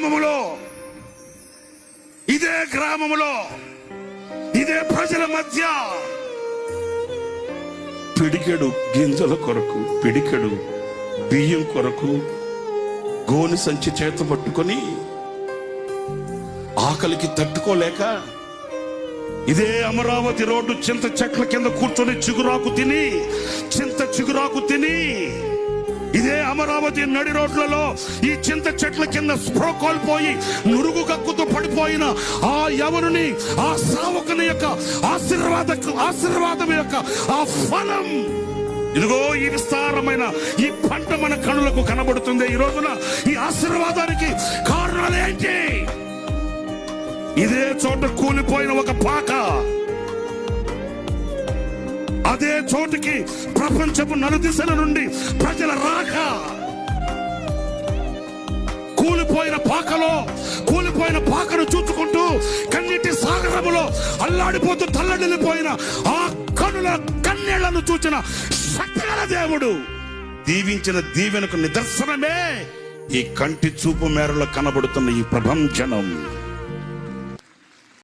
గ్రామములో ఇదే గ్రామములో ఇదే ప్రజల మధ్య పిడికెడు గింజల కొరకు పిడికెడు బియ్యం కొరకు గోని సంచి చేత పట్టుకొని ఆకలికి తట్టుకోలేక ఇదే అమరావతి రోడ్డు చింత చెట్ల కింద కూర్చొని చిగురాకు తిని చింత అమరావతి నడి రోడ్లలో ఈ చింత చెట్ల కింద స్ప్రో కోల్పోయి నురుగు కక్కుతూ పడిపోయిన ఆ యవనుని ఆ సావకుని యొక్క ఆశీర్వాద ఆశీర్వాదం యొక్క ఆ ఫలం. ఇదిగో ఈ విస్తారమైన ఈ పంట మన కనులకు కనబడుతుంది. ఈ రోజున ఈ ఆశీర్వాదానికి కారణాలు ఏంటి? ఇదే చోట కూలిపోయిన ఒక పాక. అదే చోటుకి ప్రపంచపు నలుదిశల నుండి ప్రజల రాక. కూలిపోయిన పాకలో కూలిపోయిన పాకను చూచుకుంటూ కన్నీటి సాగరములో అల్లాడిపోతూ తల్లడిల్లిపోయిన ఆ కనుల కన్నీళ్ళను చూచిన శక్తిగల దేవుడు. దీవించిన దీవెనకు నిదర్శనమే ఈ కంటి చూపు మేరలో కనబడుతున్న ఈ ప్రభంజనం.